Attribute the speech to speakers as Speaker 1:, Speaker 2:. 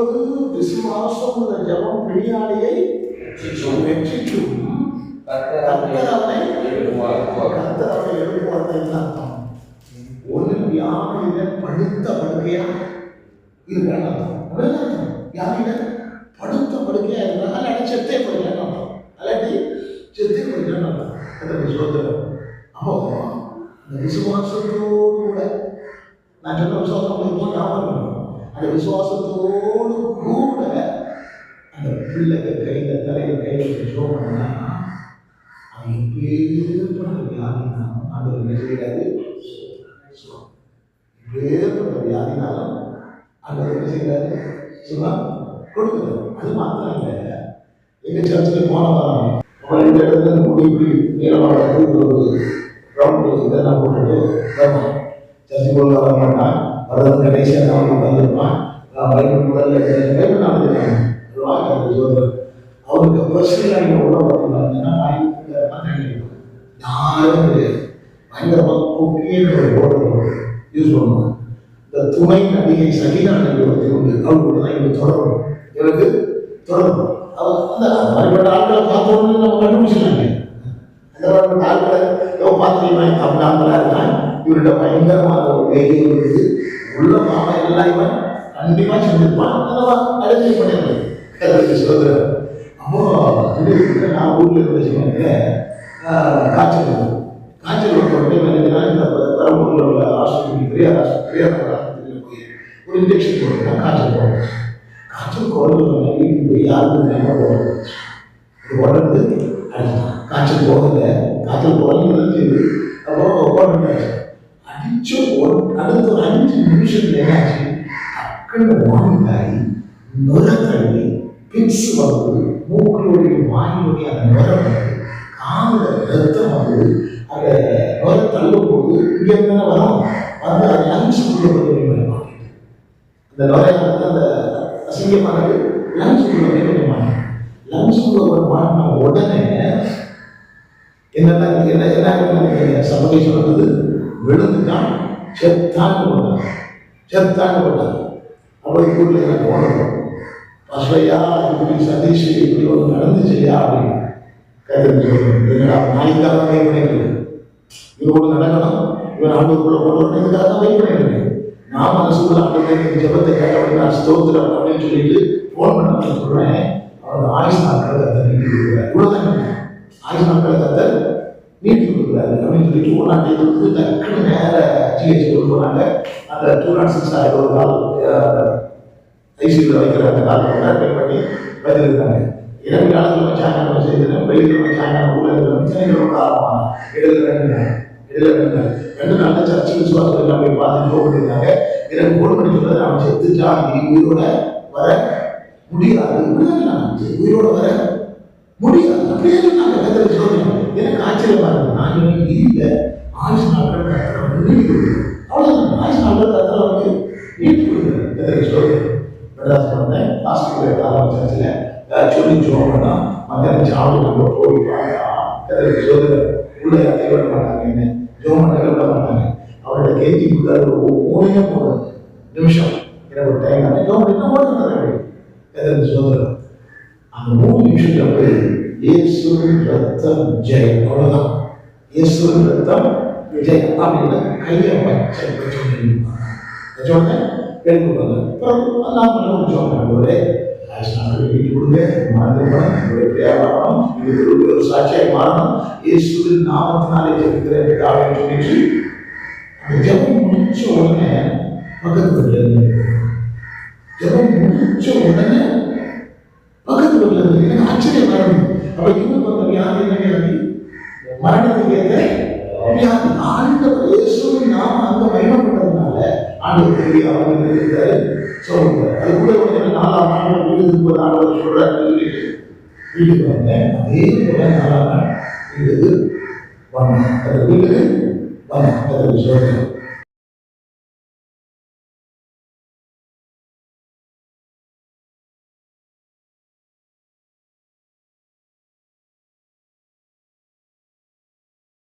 Speaker 1: அப்பொழுது விசுவாசம் உள்ள ஜபம் பிணியாளியை வெற்றிக்கும் கர்த்தர் அவனை எழுப்புவார்த்தை அர்த்தம்? ஒரு வியாதியில படுத்த படுக்கையா இருக்கான்னு அர்த்தம். வியாதியில படுத்த படுக்கையா இருந்தா அல்லாட்டி செத்தே போயிடலான்னு அர்த்தம். அல்லாட்டி செத்தே போயிடலான்னு அர்த்தம். அந்த சோதரம் அப்போ இந்த விசுவாசத்தோடு கூட நான் சொன்ன விசுவாசம் ஞாபகம். அந்த விசுவாசத்தோடு கூட அந்த பிள்ளைகள் கையில் தலையில் கையில் வச்சு ஷோ பண்ணா அவன் எப்பேற்பட்ட வியாதினாலும் அது என்ன செய்யாது வியாதினாலும் அது என்ன செய்யாது சும்மா கொடுக்குது. அது மாத்திரம் இல்லை எங்கள் சர்ச்சில் போன வாரம் அவன் இந்த இடத்துல இருந்து முடி ஒரு ரவுண்டு இதெல்லாம் போட்டுட்டு வருவான் சர்ச்சை வர மாட்டான் கடைசியாக தான் அவன் வந்திருப்பான் நான் பைபிள் முதல்ல பைபிள் நான் சொல்றேன் அவருக்கு பர்சனலாக இங்கே உள்ள பார்த்தீங்கன்னா யாரும் பயங்கரமாக குக்கின்னு ஒரு போர்டு யூஸ் பண்ணுவாங்க இந்த துணை நடிகை சகிதா நடிகை ஒருத்தர் உண்டு அவங்க கூட தான் இவங்க தொடரும் இவருக்கு தொடரும் அவர் அந்த அந்த மாதிரிப்பட்ட ஆட்களை பார்த்தோன்னு நம்ம கண்டுபிடிச்சிருக்காங்க அந்த மாதிரிப்பட்ட ஆட்களை எவ்வளோ பார்த்தீங்கன்னா தமிழ் ஆட்களாக இருக்கான் இவர்கிட்ட பயங்கரமாக ஒரு தைரியம் இருக்குது உள்ள மாமா எல்லாம் இவன் கண்டிப்பா செஞ்சிருப்பான் அதெல்லாம் அழைச்சி பண்ணிடுறது கருத்து சொல்கிறேன் அப்போ திடீர்னு நான் ஊர்ல இருந்த சமயத்தில் காய்ச்சல் காய்ச்சல் வந்த உடனே இந்த பெரம்பூரில் உள்ள ஆஸ்பத்திரி பெரியார் பெரியார் ஆஸ்பத்திரியில் போய் ஒரு இன்ஜெக்ஷன் போட்டுனா காய்ச்சல் போகும் காய்ச்சல் குறைஞ்ச வீட்டுக்கு போய் யாருக்கும் நேரம் போகிறது உடம்பு அடிச்சான் காய்ச்சல் போகல காய்ச்சல் குறைஞ்சது செய்யுது அப்போ உடம்பு அடிச்சு அடுத்த ஒரு அஞ்சு நிமிஷத்துல என்னாச்சு டக்குன்னு வாமிட் ஆகி நுர பிக்ஸ் வந்து மூக்களுடைய வாயிலுடைய அந்த நுர வந்து ரத்தம் வந்து அந்த நுர தள்ளும் போது இங்கே இருந்தால் வரும் வந்து அது லங்ஸுக்குள்ள போய் கொஞ்சம் அந்த நுரை வந்து அந்த அசிங்கமானது லங்ஸுக்குள்ள போய் கொஞ்சம் மாட்டேன் லங்ஸுக்குள்ள ஒரு மாட்டின உடனே என்னென்ன என்ன என்ன சபகை சொல்றது விழுந்துட்டான். செத்தாங்க போட்டாங்க செத்தாங்க போட்டாங்க அப்போ ஊரில் எனக்கு போனோம் பசையா இப்படி சதீஷ் இப்படி ஒன்று நடந்துச்சுயா அப்படின்னு கைது சொல்லணும் என்னடா நாய்க்காக வெயிட் பண்ணிட்டு இது ஒன்று நடக்கணும். இவன் ஆண்டோருக்குள்ள கொண்டு வரணும். இதுக்காக தான் வெயிட் பண்ணிட்டு நான் மனசுக்குள்ள ஆண்டு ஜெபத்தை கேட்டபடி நான் ஸ்தோத்திரம் அப்படின்னு சொல்லிட்டு ஃபோன் பண்ண சொல்றேன் அவரோட ஆயுஷ் நாட்களை கத்தை நீட்டி கொடுக்குறாரு இவ்வளோதான் ஆயுஷ் நாட்களை கத்தை நீட்டி கொடுக்குறாரு அப்படின்னு சொல்லிட்டு ஒரு நாட்டை டக்குன்னு நேர ஜிஹெச் கொண்டு போனாங்க. அந்த டூ நாட் சிக்ஸ் ஆகிற ஒரு கால் ஐசியூவில் வைக்கிற அந்த காலத்தில் அட்மிட் பண்ணி வச்சிருக்காங்க இரவு காலத்தில் சாயங்காலம் செய்திருந்தேன் வெள்ளிக்கிழமை சாயங்காலம் ஊரில் இருக்கிற சனிக்கிழமை காலமான இடையில ரெண்டு இடையில ரெண்டு நாள் ரெண்டு நாள் சர்ச்சை விசுவாசம் எல்லாம் போய் பார்த்து ஜோ இரவு எனக்கு ஃபோன் பண்ணி நாம் அவன் செத்துட்டா நீ உயிரோட வர முடியாது. உயிரோட வர முடியாது. அப்படியே சொன்னாங்க. ஆச்சரியமா இல்லை ஆயுஷ் நாட்கள் கத்திர வந்து அவ்வளோதான் ஆயுஷ் நாட்கள் கத்திர வந்து நீட்டி கொடுக்குறேன் கத்திர மெட்ராஸ் பண்ணேன் ஹாஸ்பிட்டல் ஆரம்பிச்சாச்சுல சொல்லி சோழனா மத்தியானம் சாப்பிட்டு நம்ம போய் பார்த்தா கதிரக்கு சொல்லுற உள்ள விட மாட்டாங்க என்ன? விட மாட்டாங்க. அவரோட கேஜி மூணையே நிமிஷம். எனக்கு ஒரு டைம் அந்த மூணு நிமிஷத்துல போய் இயேசுவின் ரத்தம் ஜெயம். இயேசுவின் ரத்தம் ஜெயம் அப்படின்னு கையை வச்ச வச்சு சொன்ன எடுத்துக்கோங்க அப்புறம் எல்லாம் பண்ண முடிச்சோம் ஒரே வீட்டு கொடுங்க மறந்துடணும் ஒரு வியாபாரம் இது ஒரு சாட்சியாக மாறணும் இயேசுவின் நாமத்தினாலே ஜெபிக்கிறேன் அப்படின்னு சொல்லிட்டு அந்த ஜெபம் முடிச்ச உடனே பக்கத்து வீட்டில் இருந்து ஜெபம் முடிச்ச உடனே பக்கத்து வீட்டில் இருந்து எனக்கு ஆச்சரியம் வரணும் அப்ப இவங்க வந்த வியாதி என்ன வியாதி மரணத்துக்கு ஏற்ற வியாதி ஆண்டவர் இயேசுவின் நாம அங்க மகிமைப்பட்டதுனால ஆண்டவர் திரும்பி அவங்க இருக்கிறாரு சொல்லுங்க அது கூட கொஞ்சம் நாலாம் ஆண்டு வீடு திரும்ப ஆண்டவர் சொல்றாரு. வீட்டுக்கு வந்தேன் அதே போல நாலாம் நாள் வீட்டுக்கு வந்தேன் அது வீட்டுக்கு வந்தேன் அதை சொல்றேன்